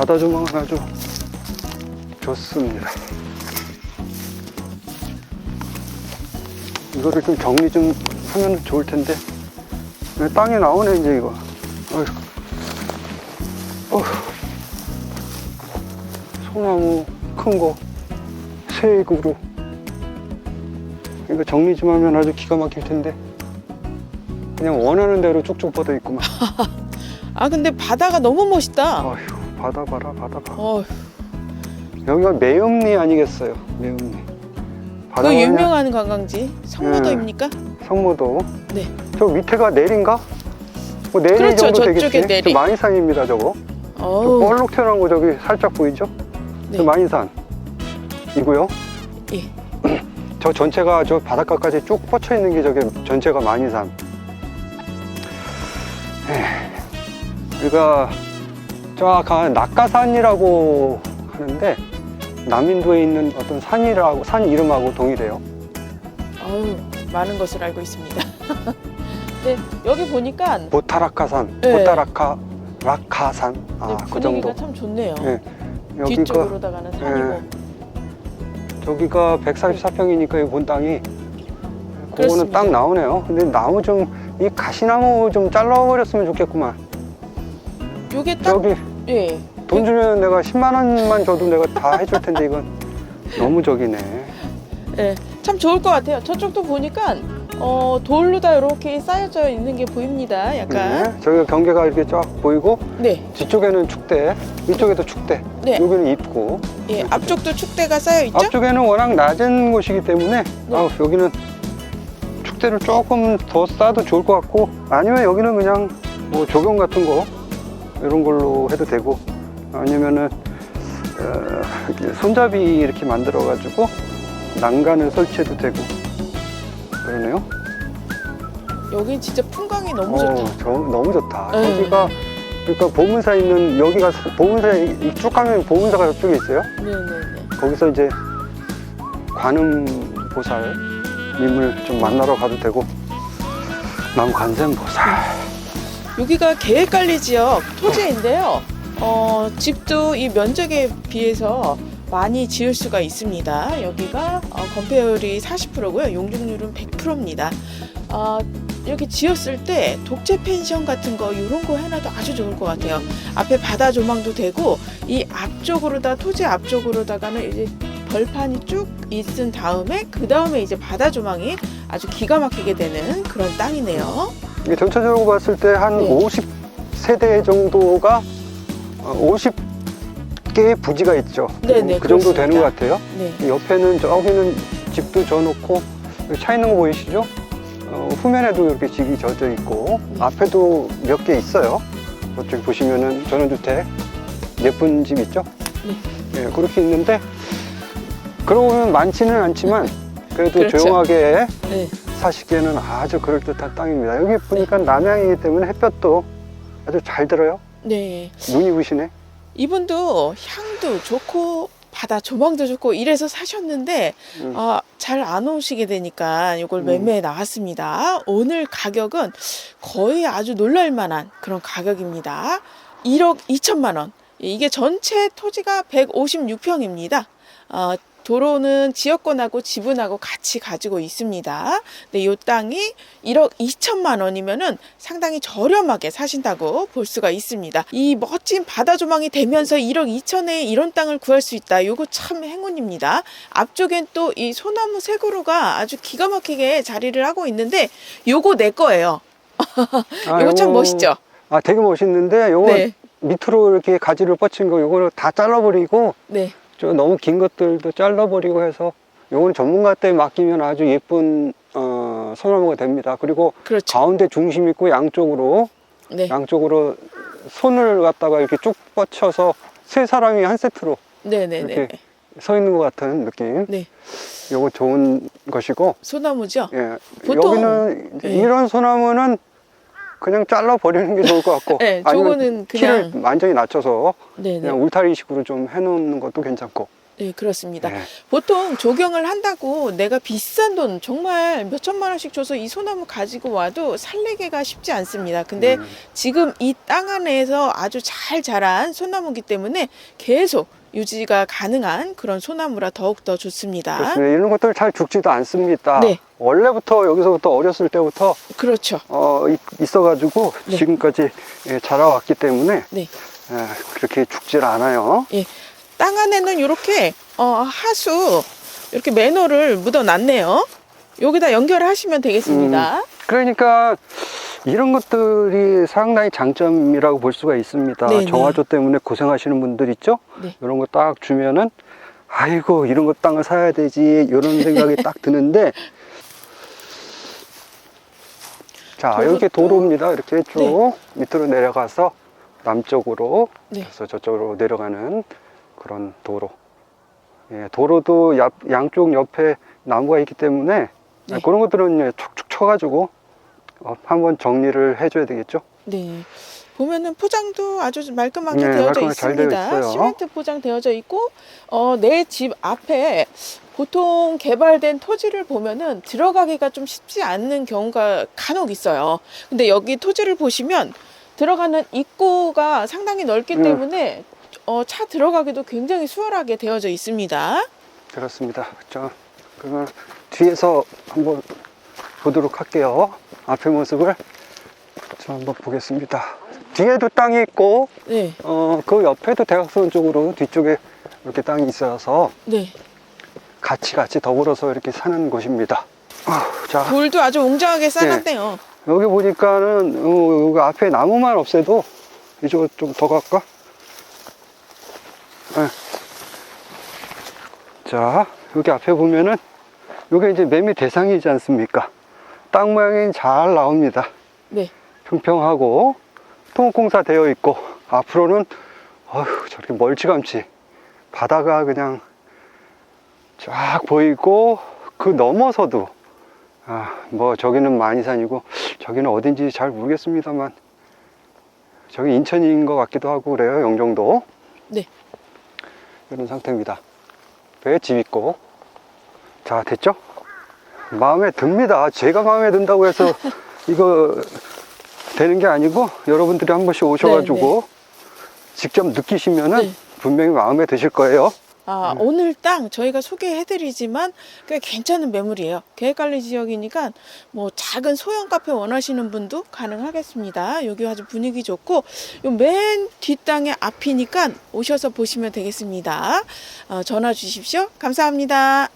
바다 조망은 아주 좋습니다. 이거를 좀 정리 좀 하면 좋을 텐데. 네, 땅이 나오네, 이제 이거. 어휴. 소나무 큰 거, 새그루. 이거 정리 좀 하면 아주 기가 막힐 텐데. 그냥 원하는 대로 쭉쭉 뻗어 있구만. 아 근데 바다가 너무 멋있다. 어휴, 바다 봐라, 바다 봐. 어, 여기가 매음리 아니겠어요? 매음리. 그 바다가 유명한 관광지 성모도입니까? 성모도. 네. 저 밑에가 내린가? 뭐 내리 그렇죠, 정도 저쪽에 되겠지. 내리. 저 마인산입니다, 저거. 저 어우, 볼록 튀어나온 거 저기 살짝 보이죠? 네. 저 마인산. 이고요. 예. 저 전체가 저 바닷가까지 쭉 뻗쳐 있는 게 저게 전체가 마인산. 에휴, 여기가 쫙 가- 낙가산이라고 하는데 남인도에 있는 어떤 산이라고 산 이름하고 동일해요. 어우, 많은 것을 알고 있습니다. 네, 여기 보니까 네, 보타라카산, 네. 보타라카 라카산. 아, 그 분위기가 정도. 참 좋네요. 예. 여기가 뒤쪽으로다가는 산이고. 저기가 144평이니까 이본 땅이 그거는 그렇습니다. 딱 나오네요. 근데 나무 좀 이 가시나무 좀 잘라버렸으면 좋겠구만. 요게 딱 저기 예. 돈 주면 내가 10만 원만 줘도 내가 다 해줄 텐데 이건 너무 저기네. 예, 참 좋을 것 같아요. 저쪽도 보니까 어, 돌로 다 이렇게 쌓여져 있는 게 보입니다. 약간. 네. 저기가 경계가 이렇게 쫙 보이고 네, 뒤쪽에는 축대, 이쪽에도 축대, 네. 여기는 입구. 예, 앞쪽도 축대가 쌓여 있죠? 앞쪽에는 워낙 낮은 곳이기 때문에 네. 아우, 여기는 축대를 조금 더 쌓아도 좋을 것 같고 아니면 여기는 그냥 뭐 조경 같은 거 이런 걸로 해도 되고 아니면은 어, 손잡이 이렇게 만들어 가지고 난간을 설치해도 되고 그러네요. 여기 진짜 풍광이 너무 좋다. 어, 저, 너무 좋다. 네. 여기가 그러니까 보문사 있는 여기가 보문사 쭉 가면 보문사가 저쪽에 있어요. 네네네. 거기서 이제 관음 보살님을 좀 만나러 가도 되고 남관샘 보살 여기가 계획관리 지역 토지인데요. 어, 집도 이 면적에 비해서 많이 지을 수가 있습니다. 여기가 어, 건폐율이 40%고요. 용적률은 100%입니다. 어, 이렇게 지었을 때 독채 펜션 같은 거 이런 거 해놔도 아주 좋을 것 같아요. 앞에 바다 조망도 되고 이 앞쪽으로다 토지 앞쪽으로다가는 이제 벌판이 쭉 있은 다음에 그 다음에 이제 바다 조망이 아주 기가 막히게 되는 그런 땅이네요. 이게 전체적으로 봤을 때한 네. 50세대 정도가 50개의 부지가 있죠. 네네, 그 정도 그렇습니다. 되는 것 같아요. 네. 옆에는 저기는 집도 져놓고 차 있는 거 보이시죠? 어, 후면에도 이렇게 집이 져져 있고 네. 앞에도 몇 개 있어요. 저쪽 보시면은 전원주택 예쁜 집 있죠? 네. 예, 그렇게 있는데 그러고 보면 많지는 않지만 그래도 그렇죠. 조용하게 네. 사시기에는 아주 그럴듯한 땅입니다. 여기 보니까 남향이기 때문에 햇볕도 아주 잘 들어요. 네. 눈이 부시네. 이분도 향도 좋고 바다 조망도 좋고 이래서 사셨는데 음. 아, 잘 안 오시게 되니까 이걸 음. 매매에 나왔습니다. 오늘 가격은 거의 아주 놀랄 만한 그런 가격입니다. 1억 2천만 원. 이게 전체 토지가 156평입니다. 어, 도로는 지역권하고 지분하고 같이 가지고 있습니다. 근데 이 땅이 1억 2천만 원이면은 상당히 저렴하게 사신다고 볼 수가 있습니다. 이 멋진 바다 조망이 되면서 1억 2천에 이런 땅을 구할 수 있다. 요거 참 행운입니다. 앞쪽엔 또 이 소나무 새그루가 아주 기가 막히게 자리를 하고 있는데 요거 내 거예요. 아, 요거 참 요거- 멋있죠? 아, 되게 멋있는데 요거 네. 밑으로 이렇게 가지를 뻗친 거 요거를 다 잘라버리고 네. 저 너무 긴 것들도 잘라버리고 해서 요건 전문가한테 맡기면 아주 예쁜 어, 소나무가 됩니다. 그리고 그렇죠. 가운데 중심 있고 양쪽으로 네. 양쪽으로 손을 갖다가 이렇게 쭉 뻗쳐서 세 사람이 한 세트로 네네네. 이렇게 서 있는 것 같은 느낌. 네. 요거 좋은 것이고, 소나무죠? 예. 보통- 여기는 이제 예. 이런 소나무는 그냥 잘라 버리는 게 좋을 것 같고, 네, 아니면 저거는 키를 그냥 완전히 낮춰서 네 네. 그냥 울타리식으로 좀 해놓는 것도 괜찮고. 네, 그렇습니다. 네. 보통 조경을 한다고 내가 비싼 돈 정말 몇 천만 원씩 줘서 이 소나무 가지고 와도 살리기가 쉽지 않습니다. 근데 음. 지금 이 땅 안에서 아주 잘 자란 소나무기 때문에 계속 유지가 가능한 그런 소나무라 더욱더 좋습니다. 그렇습니다. 이런 것들 잘 죽지도 않습니다. 네. 원래부터 여기서부터 어렸을 때부터 그렇죠. 어, 있- 있어가지고 네. 지금까지 예, 자라왔기 때문에 네. 예, 그렇게 죽질 않아요. 예. 땅 안에는 이렇게 어, 하수 이렇게 매너를 묻어 놨네요. 여기다 연결하시면 되겠습니다. 그러니까 이런 것들이 상당히 장점이라고 볼 수가 있습니다. 네네. 정화조 때문에 고생하시는 분들 있죠? 네. 이런 거 딱 주면은 아이고 이런 거 땅을 사야 되지 이런 생각이 딱 드는데 자 도로 여기 또- 도로입니다. 이렇게 쭉 밑으로 내려가서 남쪽으로 네. 그래서 저쪽으로 내려가는 그런 도로. 예, 도로도 야- 양쪽 옆에 나무가 있기 때문에 네. 그런 것들은 촉촉 쳐가지고 어, 한번 정리를 해줘야 되겠죠. 네. 보면은 포장도 아주 말끔하게 네, 되어져 말끔하게 잘 되어 있습니다. 있어요. 시멘트 포장 되어져 있고 어, 내 집 앞에 보통 개발된 토지를 보면은 들어가기가 좀 쉽지 않는 경우가 간혹 있어요. 근데 여기 토지를 보시면 들어가는 입구가 상당히 넓기 음. 때문에 어, 차 들어가기도 굉장히 수월하게 되어져 있습니다. 그렇습니다. 자, 그러면 뒤에서 한번 보도록 할게요. 앞의 모습을 저 한번 보겠습니다. 뒤에도 땅이 있고, 네, 어, 그 옆에도 대각선 쪽으로 뒤쪽에 이렇게 땅이 있어서 네. 같이 같이 더불어서 이렇게 사는 곳입니다. 아, 자, 돌도 아주 웅장하게 쌓았네요. 여기 보니까는 어, 여기 앞에 나무만 없애도 이쪽으로 좀 더 갈까? 네. 자 여기 앞에 보면은 여기 이제 매미 대상이지 않습니까? 땅 모양이 잘 나옵니다. 네. 평평하고 토목공사 되어 있고 앞으로는 어휴 저렇게 멀찌감치 바다가 그냥 쫙 보이고 그 넘어서도 아, 뭐 저기는 만이산이고 저기는 어딘지 잘 모르겠습니다만 저기 인천인 것 같기도 하고 그래요 영종도 네. 이런 상태입니다 배집 있고 자 됐죠 마음에 듭니다 제가 마음에 든다고 해서 이거 되는 게 아니고 여러분들이 한 번씩 오셔가지고 직접 느끼시면은 네. 분명히 마음에 드실 거예요 아, 네. 오늘 땅 저희가 소개해드리지만 꽤 괜찮은 매물이에요. 계획관리 지역이니까 뭐 작은 소형 카페 원하시는 분도 가능하겠습니다. 여기 아주 분위기 좋고 요맨 뒷땅의 앞이니까 오셔서 보시면 되겠습니다. 어, 전화 주십시오. 감사합니다.